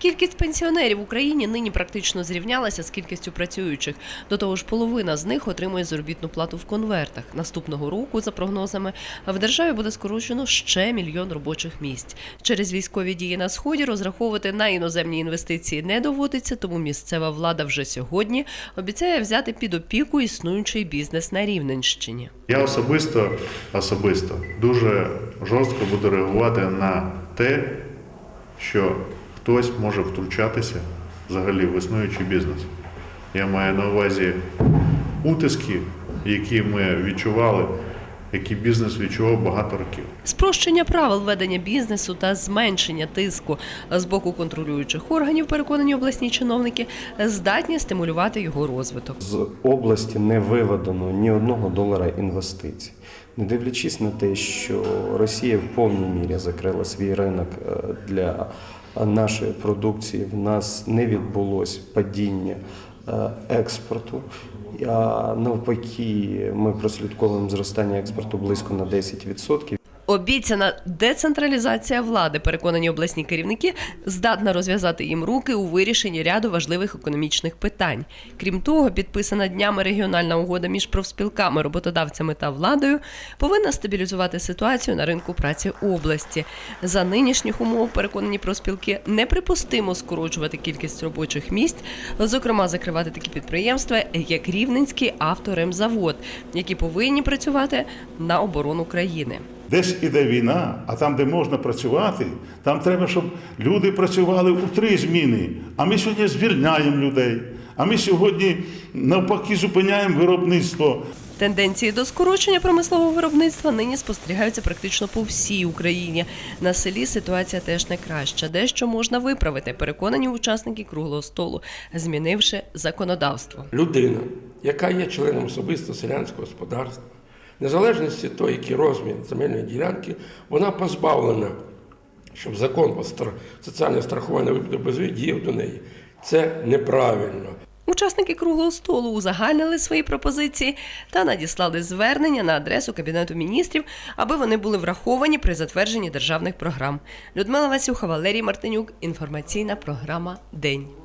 Кількість пенсіонерів в Україні нині практично зрівнялася з кількістю працюючих. До того ж, половина з них отримує заробітну плату в конвертах. Наступного року, за прогнозами, в державі буде скорочено ще мільйон робочих місць. Через військові дії на сході розраховувати на іноземні інвестиції не доводиться, тому місцева влада вже сьогодні обіцяє взяти під опіку існуючий бізнес на Рівненщині. Я особисто, особисто дуже жорстко буду реагувати на те, що хтось може втручатися взагалі в існуючий бізнес. Я маю на увазі утиски, які ми відчували, які бізнес відчував багато років. Спрощення правил ведення бізнесу та зменшення тиску з боку контролюючих органів, переконані обласні чиновники, здатні стимулювати його розвиток. З області не виведено ні одного долара інвестицій. Не дивлячись на те, що Росія в повній мірі закрила свій ринок е, для нашої продукції, в нас не відбулось падіння е, експорту. А навпаки, ми прослідковуємо зростання експорту близько на 10%. Обіцяна децентралізація влади, переконані обласні керівники, здатна розв'язати їм руки у вирішенні ряду важливих економічних питань. Крім того, підписана днями регіональна угода між профспілками, роботодавцями та владою повинна стабілізувати ситуацію на ринку праці області. За нинішніх умов, переконані профспілки, неприпустимо скорочувати кількість робочих місць, зокрема закривати такі підприємства, як Рівненський авторемзавод, які повинні працювати на оборону країни. Десь іде війна, а там, де можна працювати, там треба, щоб люди працювали у три зміни. А ми сьогодні звільняємо людей. А ми сьогодні навпаки зупиняємо виробництво. Тенденції до скорочення промислового виробництва нині спостерігаються практично по всій Україні. На селі ситуація теж не краща. Дещо можна виправити, переконані учасники круглого столу, змінивши законодавство. людина, яка є членом особисто селянського господарства, незалежності того, який розмір земельної ділянки, вона позбавлена, щоб закон про соціальне страхування випадок безвій діяв до неї. Це неправильно. Учасники круглого столу узагальнили свої пропозиції та надіслали звернення на адресу Кабінету міністрів, аби вони були враховані при затвердженні державних програм. Людмила Васюха, Валерій Мартинюк. Інформаційна програма День.